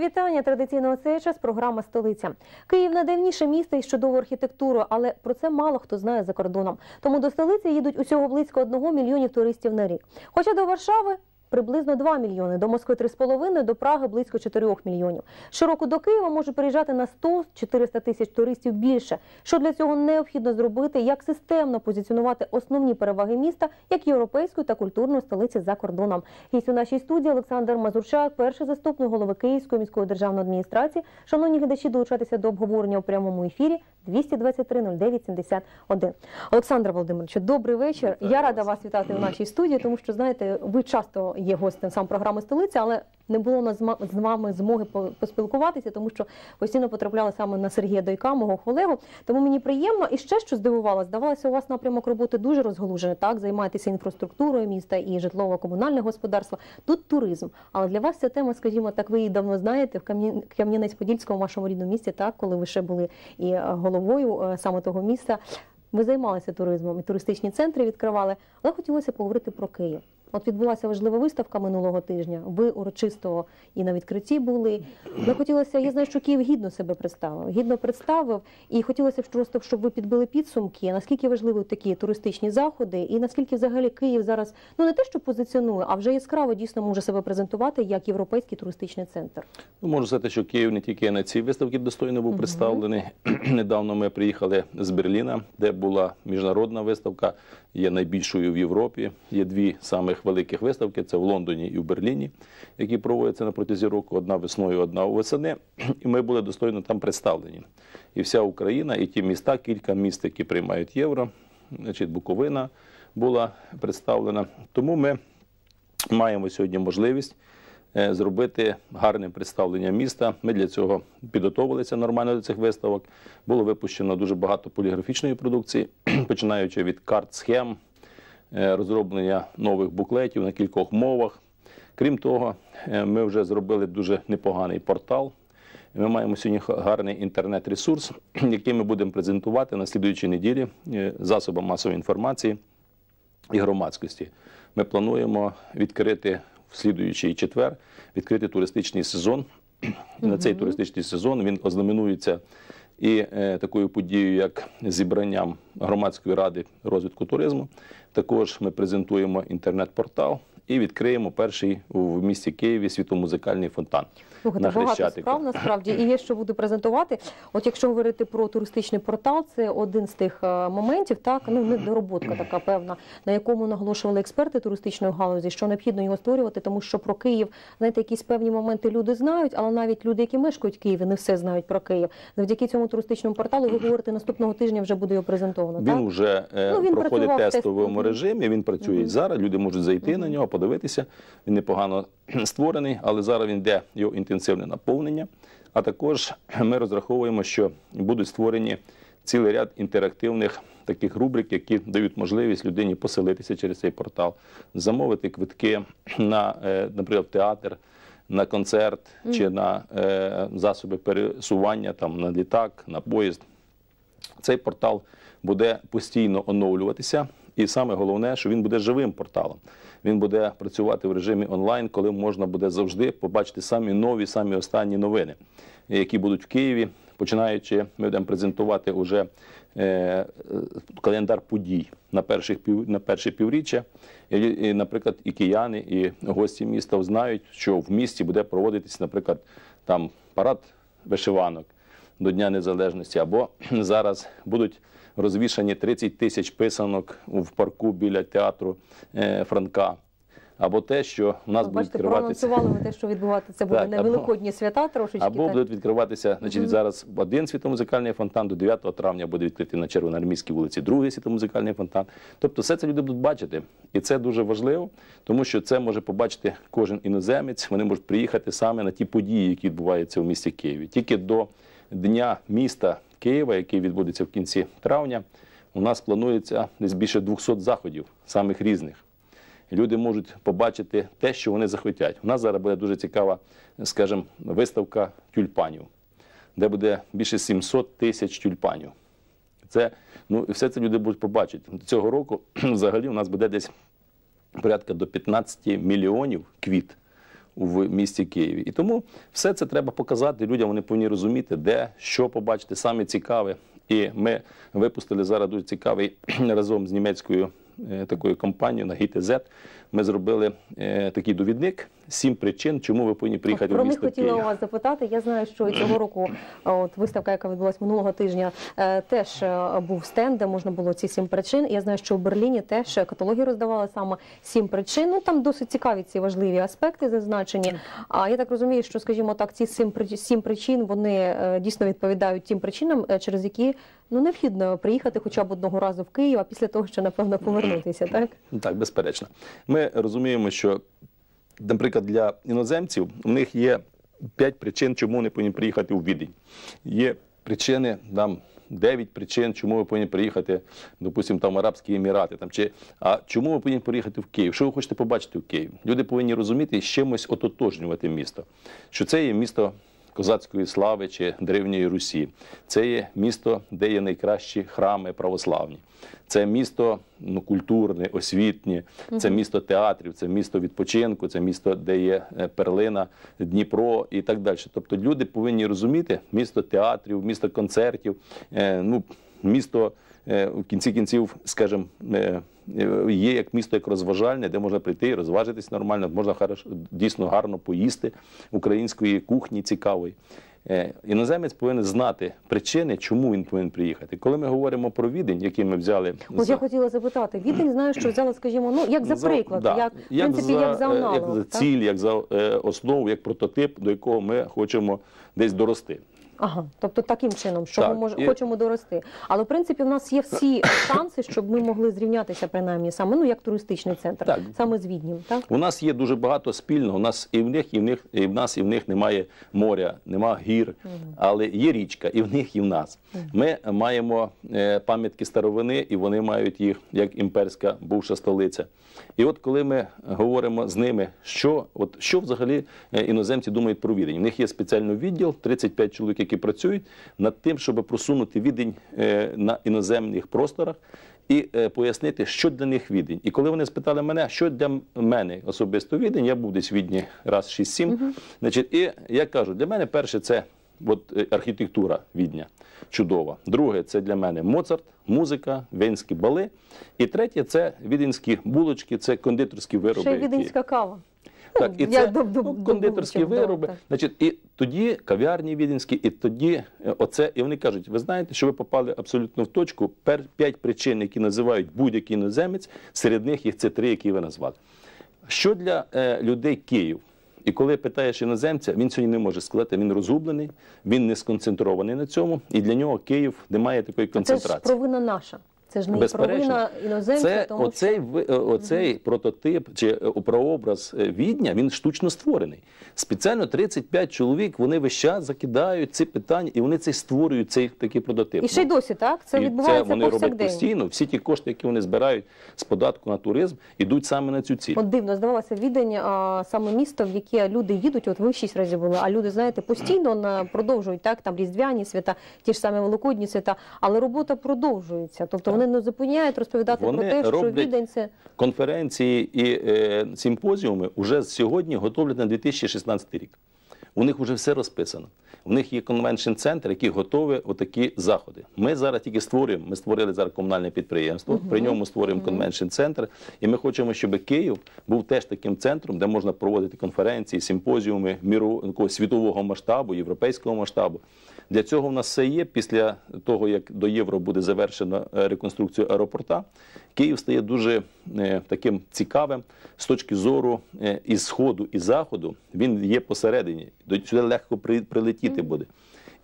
Вітання традиційно у час. Програма столиця. Київ найдавніше місто із чудовою архітектурою, але про це мало хто знає за кордоном. Тому до столиці їдуть усього близько одного мільйонів туристів на рік. Хоча до Варшави. Приблизно 2 мільйони, до Москви 3,5, до Праги близько 4 мільйонів. Щороку до Києва може приїжджати на 100-400 тисяч туристів більше. Що для цього необхідно зробити, як системно позиціонувати основні переваги міста як європейської та культурної столиці за кордоном. Гість у нашій студії Олександр Мазурчак, перший заступник голови Київської міської державної адміністрації. Шановні глядачі, долучатися до обговорення у прямому ефірі 223 09 71. Олександр Володимирович, добрий вечір. Я рада вас вітати в нашій студії, тому що знаєте, ви часто є гостем сам програми столиця, але не було нас з вами змоги по- поспілкуватися, тому що постійно потрапляли саме на Сергія Дойка, мого колегу. Тому мені приємно. І ще що здивувало, здавалося, у вас напрямок роботи дуже розгалужений. Так, займаєтеся інфраструктурою міста і житлово-комунальне господарство. Тут туризм. Але для вас ця тема, скажімо так, ви її давно знаєте в Кам'ян- Кам'янець-Подільському, вашому рідному місті, так, коли ви ще були і е, головою е, саме того міста. Ви займалися туризмом і туристичні центри відкривали, але хотілося поговорити про Київ. От відбулася важлива виставка минулого тижня. Ви урочисто і на відкритті були. Але хотілося, я знаю, що Київ гідно себе представив, гідно представив, і хотілося б просто, щоб ви підбили підсумки, наскільки важливі такі туристичні заходи, і наскільки взагалі Київ зараз ну не те, що позиціонує, а вже яскраво дійсно може себе презентувати як європейський туристичний центр. Ну, можу сказати, що Київ не тільки на цій виставці достойно був представлений. Недавно ми приїхали з Берліна, де була міжнародна виставка, є найбільшою в Європі. Є дві самих великих виставки: це в Лондоні і в Берліні, які проводяться на протязі року, одна весною, одна восени. І ми були достойно там представлені. І вся Україна, і ті міста, кілька міст, які приймають євро, значить, Буковина була представлена. Тому ми маємо сьогодні можливість е, зробити гарне представлення міста. Ми для цього підготовилися нормально до цих виставок. Було випущено дуже багато поліграфічної продукції, починаючи від карт, схем, розроблення нових буклетів на кількох мовах. Крім того, е, ми вже зробили дуже непоганий портал. Ми маємо сьогодні гарний інтернет-ресурс, який ми будемо презентувати на слідуючій неділі е, засобам масової інформації і громадськості. Ми плануємо відкрити в слідуючий четвер, відкрити туристичний сезон. На цей туристичний сезон він ознаменується і е, такою подією, як зібранням громадської ради розвитку туризму. Також ми презентуємо інтернет-портал і відкриємо перший в місті Києві світомузикальний фонтан Слухайте, на багато справ насправді і є що буду презентувати. От якщо говорити про туристичний портал, це один з тих е, моментів, так ну недороботка така певна, на якому наголошували експерти туристичної галузі, що необхідно його створювати, тому що про Київ знаєте, якісь певні моменти люди знають, але навіть люди, які мешкають в Києві, не все знають про Київ. Завдяки цьому туристичному порталу ви говорите наступного тижня вже буде його презентовано. Він так? вже е, Ну, він проходить тестовому тест- режимі. Він працює Мгм. зараз. Люди можуть зайти на нього, подивитися. Він непогано створений, але зараз він йде його інтенсивне наповнення. А також ми розраховуємо, що будуть створені цілий ряд інтерактивних таких рубрик, які дають можливість людині поселитися через цей портал, замовити квитки на, е, наприклад, театр. На концерт чи на е, засоби пересування, там на літак, на поїзд. Цей портал буде постійно оновлюватися, і саме головне, що він буде живим порталом. Він буде працювати в режимі онлайн, коли можна буде завжди побачити самі нові, самі останні новини, які будуть в Києві. Починаючи, ми будемо презентувати уже е, календар подій на перших на перше півріччя. І, наприклад, і кияни, і гості міста знають, що в місті буде проводитись, наприклад, там парад вишиванок до Дня Незалежності, або зараз будуть розвішані 30 тисяч писанок в парку біля театру е, Франка. Або те, що в нас будуть відкриватися. проанонсували ви те, що відбуватися буде або- великодні свята трошечки. Або так. будуть відкриватися, значить, зараз один світомузикальний фонтан, до 9 травня буде відкритий на Червоноармійській вулиці, другий світомузикальний фонтан. Тобто все це люди будуть бачити. І це дуже важливо, тому що це може побачити кожен іноземець. Вони можуть приїхати саме на ті події, які відбуваються в місті Києві. Тільки до Дня міста Києва, який відбудеться в кінці травня, у нас планується десь більше 200 заходів, самих різних люди можуть побачити те, що вони захотять. У нас зараз буде дуже цікава, скажімо, виставка тюльпанів, де буде більше 700 тисяч тюльпанів. Це, ну, все це люди будуть побачити. Цього року взагалі у нас буде десь порядка до 15 мільйонів квіт в місті Києві. І тому все це треба показати людям. Вони повинні розуміти, де що побачити, саме цікаве. І ми випустили зараз дуже цікавий разом з німецькою е, такою компанією на GTZ. Ми зробили е, такий довідник сім причин, чому ви повинні приїхати Про в них місто хотіла Київ. у вас запитати. Я знаю, що цього року от виставка, яка відбулася минулого тижня, е, теж е, був стенд, де можна було ці сім причин. Я знаю, що у Берліні теж каталоги роздавали саме сім причин. Ну там досить цікаві ці важливі аспекти зазначені. А я так розумію, що, скажімо так, ці сім при- сім причин вони е, дійсно відповідають тим причинам, е, через які ну необхідно приїхати хоча б одного разу в Київ, а після того ще напевно повернутися. Так Так, безперечно. Ми розуміємо, що, наприклад, для іноземців у них є п'ять причин, чому вони повинні приїхати у Відень. Є причини там. Дев'ять причин, чому ви повинні приїхати, допустимо, там Арабські Емірати. Там, чи, а чому ви повинні приїхати в Київ? Що ви хочете побачити в Києві? Люди повинні розуміти і з чимось ототожнювати місто. Що це є місто козацької слави чи древньої Русі. Це є місто, де є найкращі храми православні. Це місто ну, культурне, освітнє, це місто театрів, це місто відпочинку, це місто, де є е, перлина, Дніпро і так далі. Тобто люди повинні розуміти місто театрів, місто концертів, е, ну, місто в кінці кінців, скажімо, е, е, є як місто як розважальне, де можна прийти і розважитись нормально, можна дійсно гарно поїсти української кухні цікавої. Е, Іноземець повинен знати причини, чому він повинен приїхати. Коли ми говоримо про відень, який ми взяли От за- я хотіла запитати. Відень знаю, що взяла, скажімо, ну як за за- приклад, да. як в принципі, як за е, аналог. як за так? ціль, як за е, основу, як прототип, до якого ми хочемо десь дорости. Ага, тобто таким чином, що Так, ми мож, і- хочемо дорости. Але в принципі в нас є всі шанси, щоб ми могли зрівнятися принаймні саме ну як туристичний центр, Так. саме з Віднім. Так У нас є дуже багато спільного. У нас і в них, і в них, і в нас, і в них немає моря, немає гір, але є річка, і в них, і в нас. Ми маємо е, пам'ятки старовини, і вони мають їх як імперська бувша столиця. І от коли ми говоримо з ними, що от що взагалі е, іноземці думають про відень. У них є спеціальний відділ, 35 чоловік, які працюють над тим, щоб просунути відень е, на іноземних просторах і е, пояснити, що для них відень. І коли вони спитали мене, що для мене особисто відень, я був десь в відні раз 6-7. Значить, і я кажу, для мене перше це от, е, архітектура відня чудова. Друге, це для мене Моцарт, музика, венські бали. І третє це віденські булочки, це кондитерські вироби. ще й які- віденська кава. Так, і Ну, це до- до- ну, кондитерські вироби. Значить, і тоді кав'ярні віденські, і тоді е, оце, і вони кажуть: ви знаєте, що ви попали абсолютно в точку. П'ять причин, які називають будь-який іноземець, серед них їх це три, які ви назвали. Що для е, людей Київ? І коли питаєш іноземця, він сьогодні не може сказати, він розгублений, він не сконцентрований на цьому, і для нього Київ немає такої концентрації. Це ж провина наша. Це ж не провина іноземців, Це тому оцей, ви- е, прототип чи е, прообраз е, відня, він штучно створений. Спеціально 35 чоловік, вони весь час закидають ці питання, і вони цей створюють цей такий прототип. і ще й досі так. Це І відбувається це вони роблять постійно. Всі ті кошти, які вони збирають з податку на туризм, йдуть саме на цю ціль. От дивно, здавалося, відень а, саме місто, в яке люди їдуть. От ви шість разів були, а люди, знаєте, постійно на продовжують так, там різдвяні свята, ті ж самі великодні свята, але робота продовжується. Тобто вони не зупиняють розповідати Вони про те, що роблять відень це конференції і е, симпозіуми вже сьогодні готовлять на 2016 рік. У них вже все розписано. У них є конвеншн центр, який готовий отакі заходи. Ми зараз тільки створюємо. Ми створили зараз комунальне підприємство. При ньому створюємо конвеншн центр. І ми хочемо, щоб Київ був теж таким центром, де можна проводити конференції, симпозіуми міру такого світового масштабу, європейського масштабу. Для цього в нас все є. Після того, як до євро буде завершено е, реконструкцію аеропорта, Київ стає дуже е, таким цікавим з точки зору е, і сходу, і заходу. Він є посередині. Сюди легко при, прилетіти буде.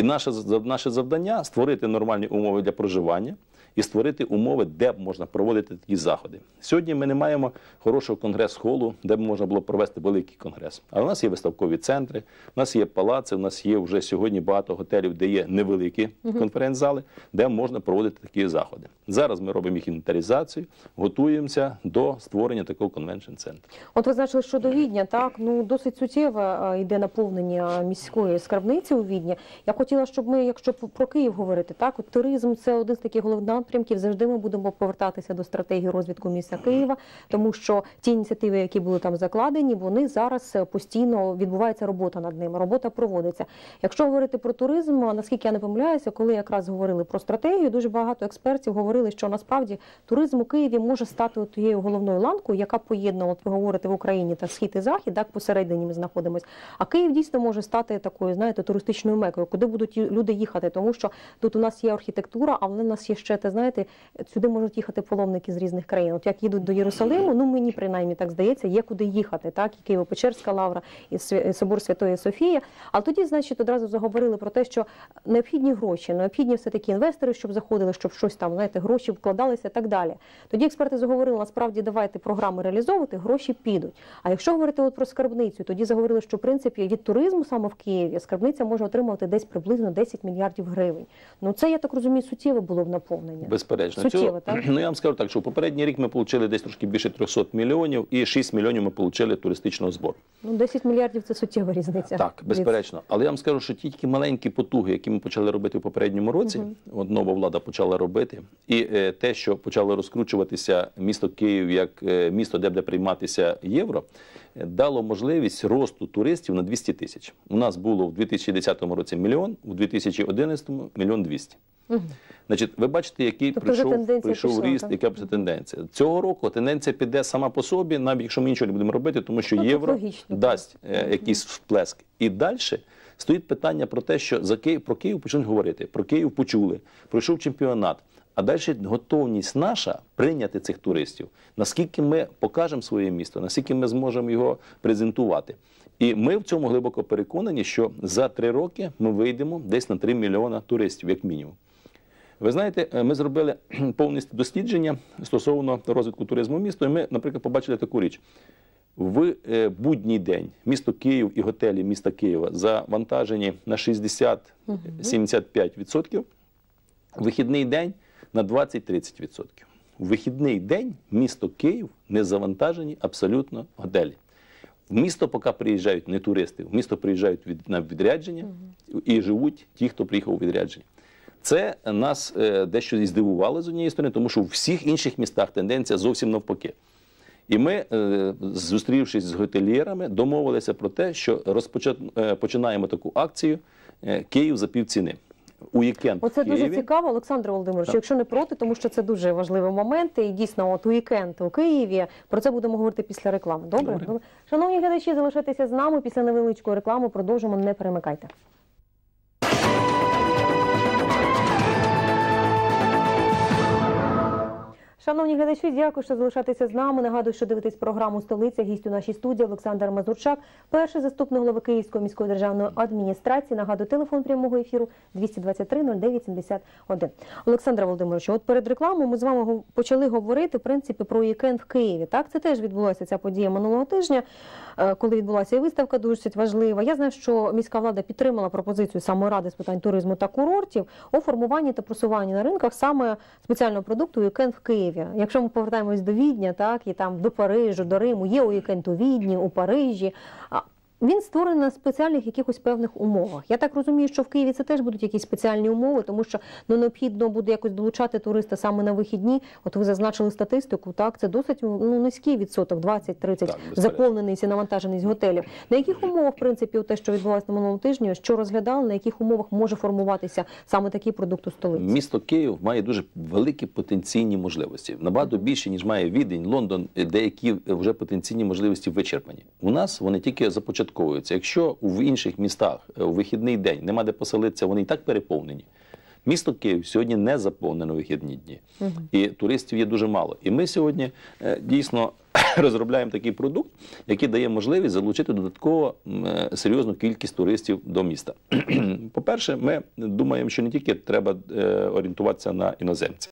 І наше, наше завдання створити нормальні умови для проживання і створити умови, де б можна проводити такі заходи. Сьогодні ми не маємо хорошого конгрес-холу, де б можна було провести великий конгрес. Але у нас є виставкові центри, у нас є палаци, у нас є вже сьогодні багато готелів, де є невеликі конференц-зали, де можна проводити такі заходи. Зараз ми робимо їх інвентаризацію, готуємося до створення такого конвеншн-центру. От ви значили щодо Відня, так ну досить суттєве а, йде наповнення міської скарбниці у Відні. Я б хотіла, щоб ми, якщо про Київ говорити, так от туризм це один з таких головних напрямків. Завжди ми будемо повертатися до стратегії розвитку міста Києва, тому що ті ініціативи, які були там закладені, вони зараз е, постійно відбувається робота над ними. Робота проводиться. Якщо говорити про туризм, наскільки я не помиляюся, коли якраз говорили про стратегію, дуже багато експертів говорили, що насправді туризм у Києві може стати тією головною ланкою, яка поєднує, от в Україні та схід і захід, так посередині ми знаходимося. А Київ дійсно може стати такою, знаєте, туристичною мекою, куди будуть люди їхати, тому що тут у нас є архітектура, але в нас є ще те, знаєте, сюди можуть їхати паломники з різних країн. От як їдуть до Єрусалиму, ну мені принаймні так здається, є куди їхати, так і Києво-Печерська лавра, і собор Святої Софії. А тоді, значить, одразу заговорили про те, що необхідні гроші, необхідні все таки інвестори, щоб заходили, щоб щось там, знаєте, гроші вкладалися і так далі. Тоді експерти заговорили, насправді давайте програми реалізовувати, гроші підуть. А якщо говорити от про скарбницю, тоді заговорили, що в принципі від туризму саме в Києві скарбниця може отримувати десь приблизно 10 мільярдів гривень. Ну це я так розумію, суттєве було б наповнення. Безперечно, Суттєво, Цього- так? ну я вам скажу так, що в попередній рік ми отримали десь трошки більше 300 мільйонів, і 6 мільйонів ми отримали туристичного збору. Ну 10 мільярдів це суттєва різниця. Так, безперечно. Але я вам скажу, що ті тільки маленькі потуги, які ми почали робити в попередньому році, от нова влада почала робити, і е, те, що почало розкручуватися місто Київ як е, місто, де буде прийматися євро, дало можливість росту туристів на 200 тисяч. У нас було в 2010 році мільйон, у 2011 мільйон 200. Мгм. Значить, ви бачите, який Тобто прийшов, прийшов пішла, ріст, так? яка буде тенденція. Цього року тенденція піде сама по собі, навіть якщо ми нічого не будемо робити, тому що Ну, євро логічно, дасть е, якийсь всплеск. І далі стоїть питання про те, що за Київ про Київ почнуть говорити. Про Київ почули, пройшов чемпіонат. А далі готовність наша прийняти цих туристів. Наскільки ми покажемо своє місто, наскільки ми зможемо його презентувати. І ми в цьому глибоко переконані, що за три роки ми вийдемо десь на 3 мільйона туристів, як мінімум. Ви знаєте, е, ми зробили повністю дослідження стосовно розвитку туризму міста, і ми, наприклад, побачили таку річ. В е, будній день місто Київ і готелі міста Києва завантажені на 60-75%, у вихідний день на 20-30%. У вихідний день місто Київ не завантажені абсолютно готелі. В місто поки приїжджають не туристи, в місто приїжджають на відрядження і живуть ті, хто приїхав у відрядження. Це нас е, дещо і здивувало з однієї сторони, тому що у всіх інших містах тенденція зовсім навпаки. І ми, е, зустрівшись з готельєрами, домовилися про те, що розпочат- е, таку акцію Київ за півціни. У вікенд Оце в Києві. дуже цікаво, Олександр Володимирович. Так. Якщо не проти, тому що це дуже важливий момент. І дійсно, от уікенд у Києві. Про це будемо говорити після реклами. Добре? Добре. Шановні глядачі, залишайтеся з нами. Після невеличкої реклами продовжимо. Не перемикайте. Шановні глядачі, дякую, що залишаєтеся з нами. Нагадую, що дивитесь програму Столиця. Гість у нашій студії Олександр Мазурчак, перший заступник голови Київської міської державної адміністрації. Нагадую, телефон прямого ефіру 223 09 71. Олександр Володимирович, от перед рекламою ми з вами почали говорити в принципі про вікенд в Києві. Так, це теж відбулася ця подія минулого тижня, е, коли відбулася і виставка досить важлива. Я знаю, що міська влада підтримала пропозицію саме ради з питань туризму та курортів у формуванні та просуванні на ринках саме спеціального продукту вікенд в Києві. Якщо ми повертаємось до Відня, так і там до Парижу, до Риму, є уікенд у Відні, у Парижі. Він створений на спеціальних якихось певних умовах. Я так розумію, що в Києві це теж будуть якісь спеціальні умови, тому що ну необхідно буде якось долучати туриста саме на вихідні. От ви зазначили статистику. Так, це досить ну низький відсоток, 20-30 Так, заповненість і навантаженість готелів. На яких умовах, в принципі, те, що відбувалося на минулому тижні, що розглядали, на яких умовах може формуватися саме такий продукт у столиці? Місто Київ має дуже великі потенційні можливості. Набагато більше, ніж має Відень, Лондон, е, деякі вже потенційні можливості вичерпані. У нас вони тільки започатковуються. Якщо в інших містах е, у вихідний день нема де поселитися, вони і так переповнені. Місто Київ сьогодні не заповнено вихідні дні, і туристів є дуже мало. І ми сьогодні е, дійсно розробляємо такий продукт, який дає можливість залучити додатково е, серйозну кількість туристів до міста. По-перше, ми думаємо, що не тільки треба орієнтуватися на іноземців.